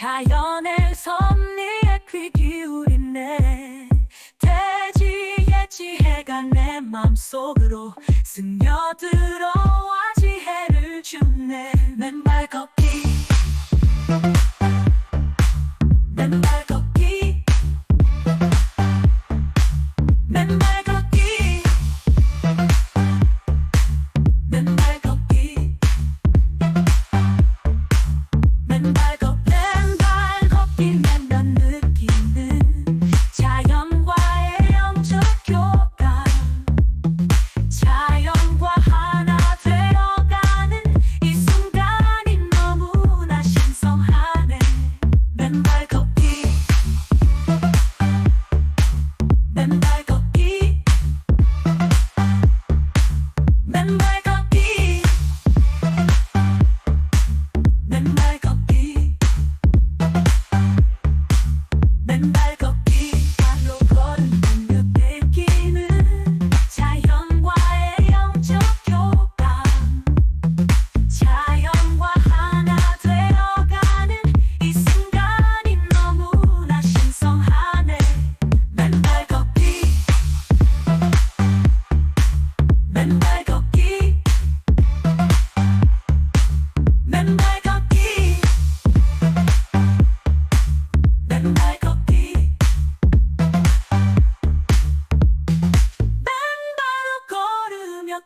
자연의 섭리에 귀 기울이네. 대지의 지혜가 내 맘속으로 스며들어와 and I 맨발 걷기. 맨발 걷기. 맨발 걷기. 맨발로 걸으며